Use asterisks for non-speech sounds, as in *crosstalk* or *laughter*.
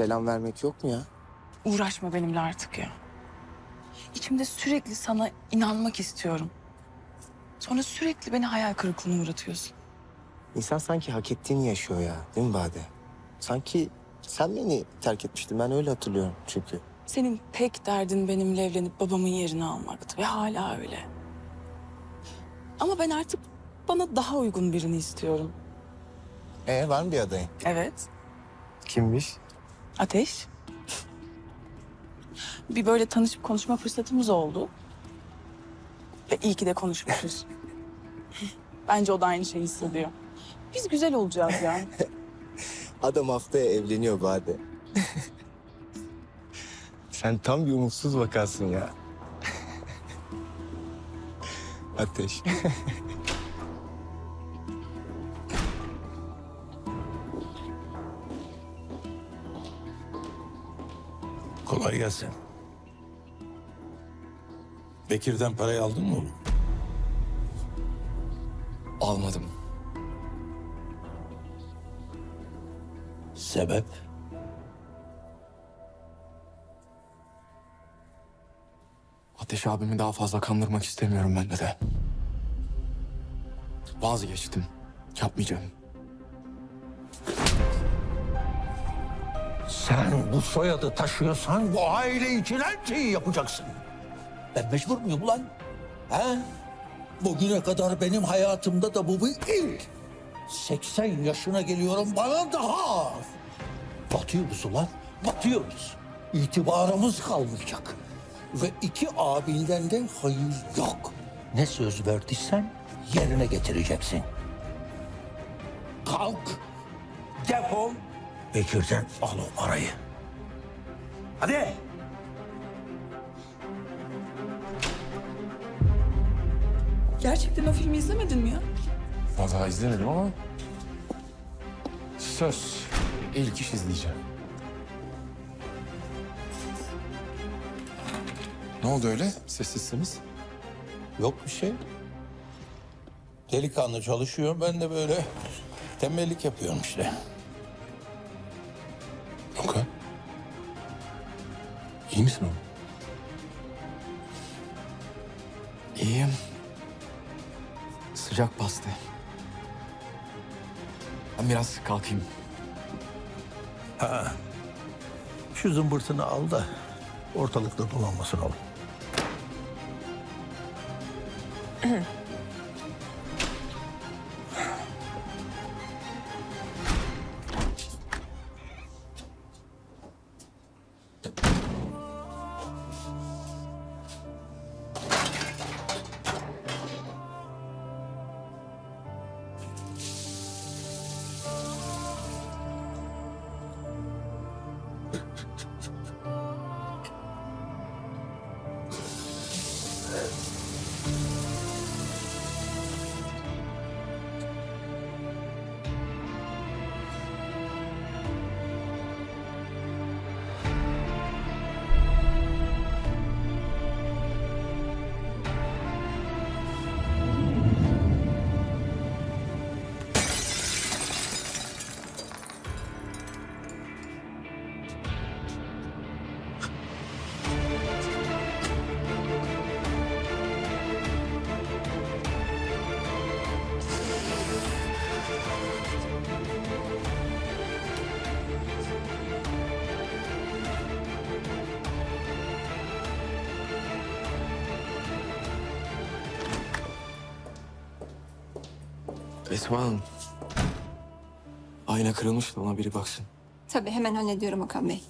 selam vermek yok mu ya? Uğraşma benimle artık ya. İçimde sürekli sana inanmak istiyorum. Sonra sürekli beni hayal kırıklığına uğratıyorsun. İnsan sanki hak ettiğini yaşıyor ya. Değil mi Bade? Sanki sen beni terk etmiştin. Ben öyle hatırlıyorum çünkü. Senin tek derdin benimle evlenip babamın yerini almaktı ve hala öyle. Ama ben artık bana daha uygun birini istiyorum. Ee var mı bir adayın? Evet, Kimmiş? Ateş. Bir böyle tanışıp konuşma fırsatımız oldu. Ve iyi ki de konuşmuşuz. *laughs* Bence o da aynı şeyi hissediyor. Biz güzel olacağız yani. *laughs* Adam haftaya evleniyor Bade. *laughs* Sen tam bir umutsuz vakasın ya. Ateş. Kolay gelsin. Bekir'den parayı aldın mı oğlum? Almadım. Sebep? Ateş abimi daha fazla kandırmak istemiyorum ben de. Vazgeçtim. Yapmayacağım. Sen bu soyadı taşıyorsan bu aile için her şeyi yapacaksın. Ben mecbur muyum ulan? He? Bugüne kadar benim hayatımda da bu bir ilk. 80 yaşına geliyorum bana daha ağır. Batıyoruz ulan, batıyoruz. İtibarımız kalmayacak. Ve iki abinden de hayır yok. Ne söz verdiysen yerine getireceksin. Kalk, defol, Bekir'den al o parayı. Hadi. Gerçekten o filmi izlemedin mi ya? Vallahi izlemedim ama... Söz. İlk iş izleyeceğim. Ne oldu öyle? Sessizsiniz. Yok bir şey. Delikanlı çalışıyor. Ben de böyle tembellik yapıyorum işte. İyi misin oğlum? İyiyim. Sıcak bastı. Ben biraz kalkayım. Şu zımbırtını al da ortalıkta dolanmasın oğlum. Esma Hanım. Ayna kırılmış da ona biri baksın. Tabii hemen hallediyorum Okan Bey.